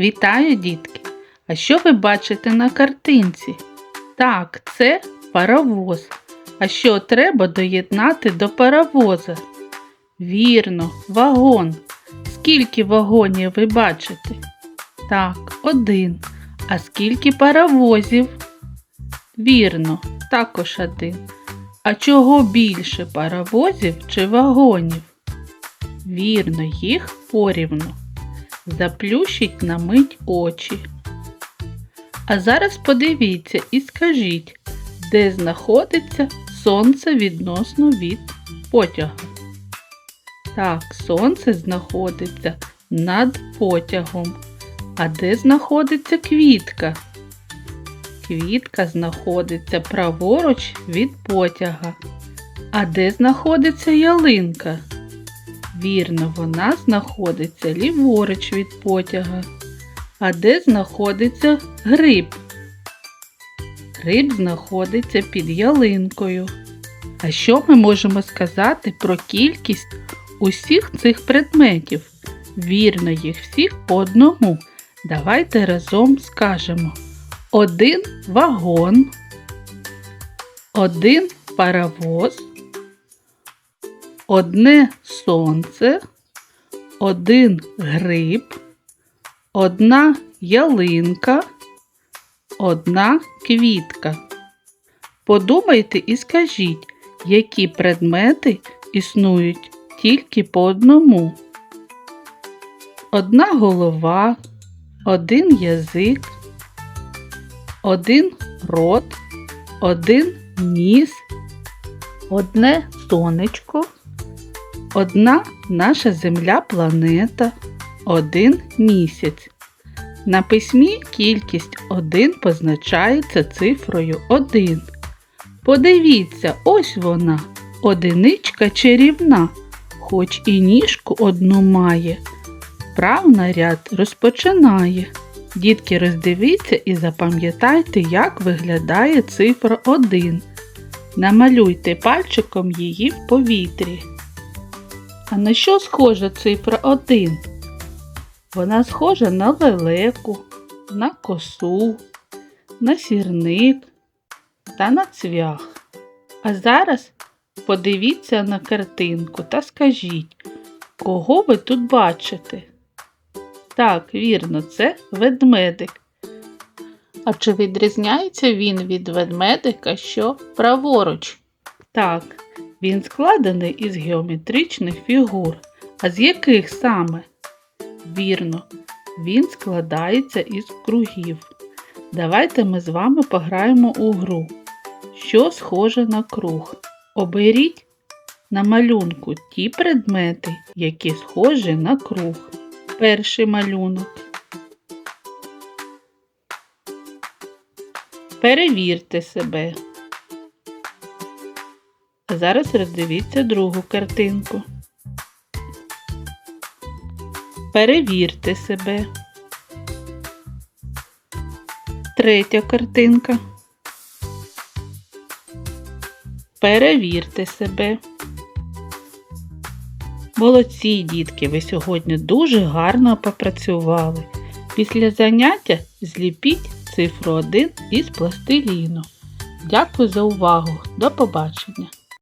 Вітаю, дітки! А що ви бачите на картинці? Так, це паровоз. А що треба доєднати до паровоза? Вірно, вагон. Скільки вагонів ви бачите? Так, один. А скільки паровозів? Вірно, також один. А чого більше паровозів чи вагонів? Вірно, їх порівну. Заплющіть на мить очі. А зараз подивіться і скажіть, де знаходиться сонце відносно від потяга. Так, сонце знаходиться над потягом. А де знаходиться квітка? Квітка знаходиться праворуч від потяга. А де знаходиться ялинка? Вірно, вона знаходиться ліворуч від потяга. А де знаходиться гриб? Гриб знаходиться під ялинкою. А що ми можемо сказати про кількість усіх цих предметів? Вірно, їх всіх по одному. Давайте разом скажемо. Один вагон, один паровоз, одне сонце, один гриб, одна ялинка, одна квітка. Подумайте і скажіть, які предмети існують тільки по одному. Одна голова, один язик, один рот, один ніс, одне сонечко, одна наша земля планета, один місяць. На письмі кількість 1 позначається цифрою 1. Подивіться, ось вона, одиничка чарівна, хоч і ніжку одну має. Вправна ряд розпочинає. Дітки, роздивіться і запам'ятайте, як виглядає цифра 1. Намалюйте пальчиком її в повітрі. А на що схожа цифра 1? Вона схожа на лелеку, на косу, на сірник та на цвях. А зараз подивіться на картинку та скажіть, кого ви тут бачите? Так, вірно, це ведмедик. А чи відрізняється він від ведмедика, що праворуч? Так, він складений із геометричних фігур. А з яких саме? Вірно, він складається із кругів. Давайте ми з вами пограємо у гру. Що схоже на круг? Оберіть на малюнку ті предмети, які схожі на круг. Перший малюнок. Перевірте себе. Зараз роздивіться другу картинку. Перевірте себе. Третя картинка. Перевірте себе. Молодці, дітки, ви сьогодні дуже гарно попрацювали. Після заняття зліпіть цифру 1 із пластиліну. Дякую за увагу. До побачення!